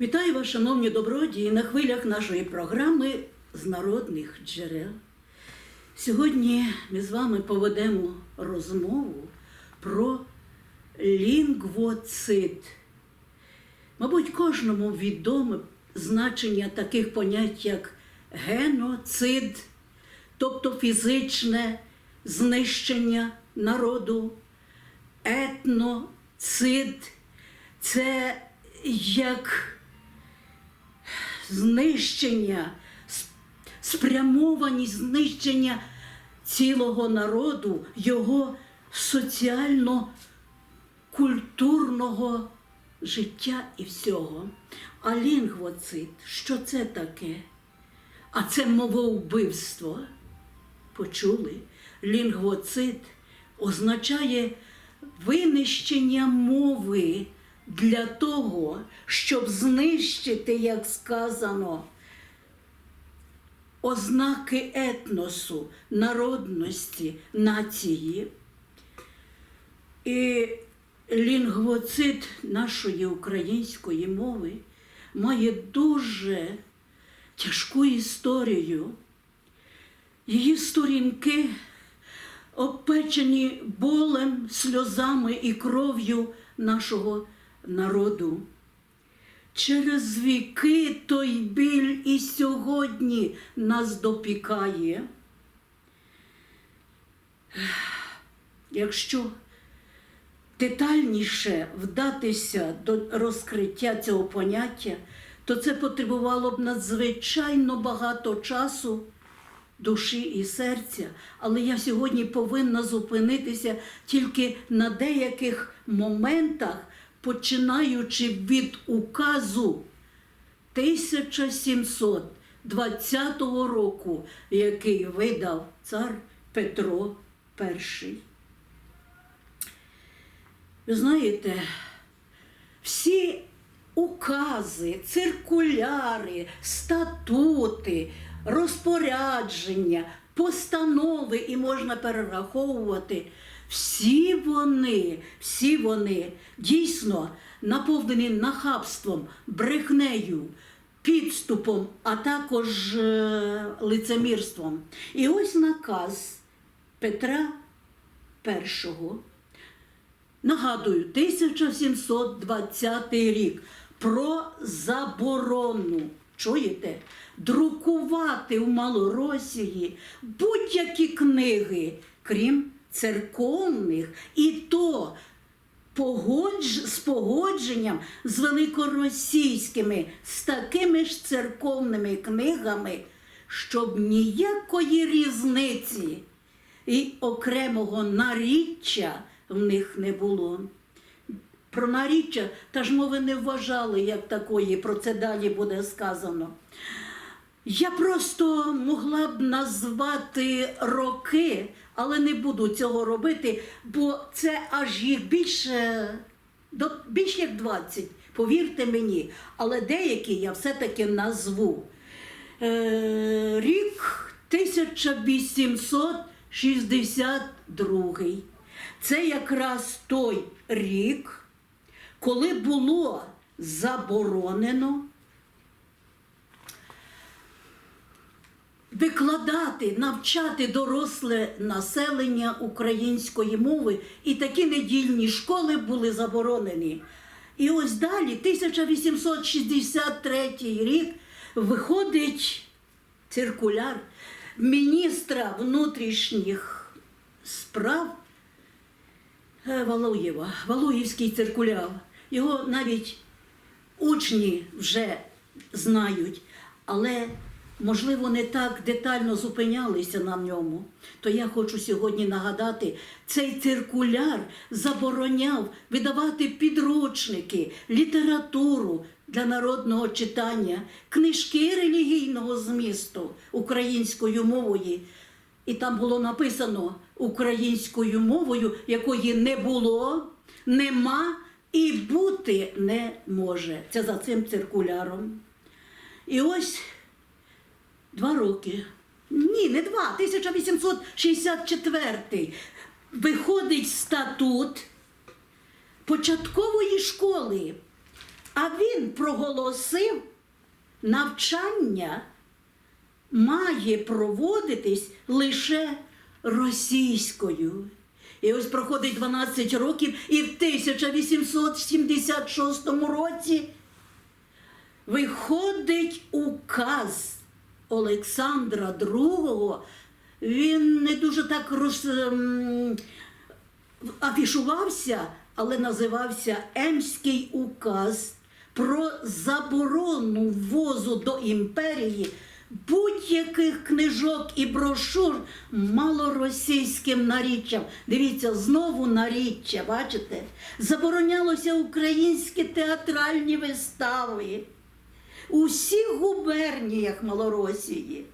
Вітаю вас, шановні добродії, на хвилях нашої програми з народних джерел. Сьогодні ми з вами поведемо розмову про лінгвоцид. Мабуть, кожному відоме значення таких понять, як геноцид, тобто фізичне знищення народу, етноцид це як знищення, с- спрямованість знищення цілого народу, його соціально-культурного життя і всього. А лінгвоцид, що це таке? А це мовоубивство. Почули? Лінгвоцид означає винищення мови для того, щоб знищити, як сказано, ознаки етносу, народності, нації. І лінгвоцид нашої української мови має дуже тяжку історію. Її сторінки обпечені болем, сльозами і кров'ю нашого народу. Через віки той біль і сьогодні нас допікає. Якщо детальніше вдатися до розкриття цього поняття, то це потребувало б надзвичайно багато часу, душі і серця. Але я сьогодні повинна зупинитися тільки на деяких моментах, починаючи від указу 1720 року, який видав цар Петро І. Ви знаєте, всі укази, циркуляри, статути, розпорядження, постанови і можна перераховувати. Всі вони, всі вони дійсно наповнені нахабством, брехнею, підступом, а також е, лицемірством. І ось наказ Петра І. Нагадую, 1720 рік про заборону. Чуєте? Друкувати в Малоросії будь-які книги, крім церковних, і то погодж... з погодженням з великоросійськими, з такими ж церковними книгами, щоб ніякої різниці і окремого наріччя в них не було. Про наріччя та ж мови не вважали як такої, про це далі буде сказано. Я просто могла б назвати роки, але не буду цього робити, бо це аж їх більше, до, більш як 20, повірте мені. Але деякі я все-таки назву. Е, рік 1862. Це якраз той рік, коли було заборонено викладати, навчати доросле населення української мови, і такі недільні школи були заборонені. І ось далі, 1863 рік, виходить циркуляр міністра внутрішніх справ е, Валуєва, Валуївський циркуляр. Його навіть учні вже знають, але, можливо, не так детально зупинялися на ньому. То я хочу сьогодні нагадати, цей циркуляр забороняв видавати підручники, літературу для народного читання, книжки релігійного змісту українською мовою. І там було написано українською мовою, якої не було, нема і бути не може. Це за цим циркуляром. І ось два роки. Ні, не два, 1864. Виходить статут початкової школи. А він проголосив, навчання має проводитись лише російською. І ось проходить 12 років, і в 1876 році виходить указ Олександра II. Він не дуже так роз, ем, афішувався, але називався Емський указ про заборону ввозу до імперії будь-яких книжок і брошур малоросійським наріччям. Дивіться, знову наріччя, бачите? Заборонялося українські театральні вистави у всіх губерніях Малоросії,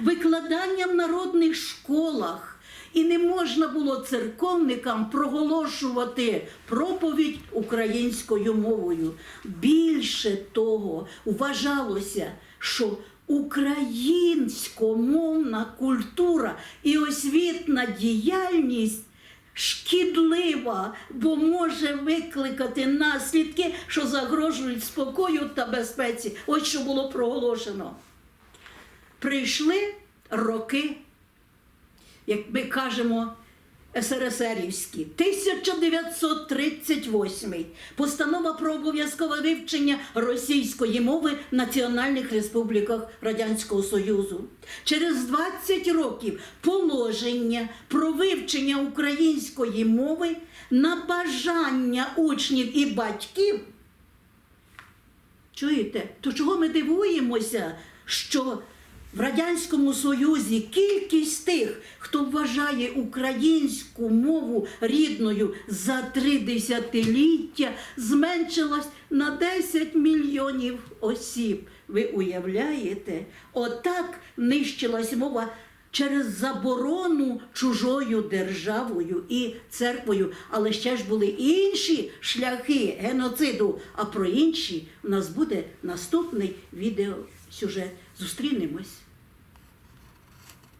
викладання в народних школах. І не можна було церковникам проголошувати проповідь українською мовою. Більше того, вважалося, що українськомовна культура і освітна діяльність шкідлива, бо може викликати наслідки, що загрожують спокою та безпеці. Ось що було проголошено. Прийшли роки, як ми кажемо, СРСРівські, 1938 постанова про обов'язкове вивчення російської мови в національних республіках Радянського Союзу. Через 20 років положення про вивчення української мови на бажання учнів і батьків Чуєте? То чого ми дивуємося, що в Радянському Союзі кількість тих, хто вважає українську мову рідною за три десятиліття, зменшилась на 10 мільйонів осіб. Ви уявляєте? Отак нищилась мова через заборону чужою державою і церквою. Але ще ж були інші шляхи геноциду. А про інші у нас буде наступний відеосюжет. Зустрінемось.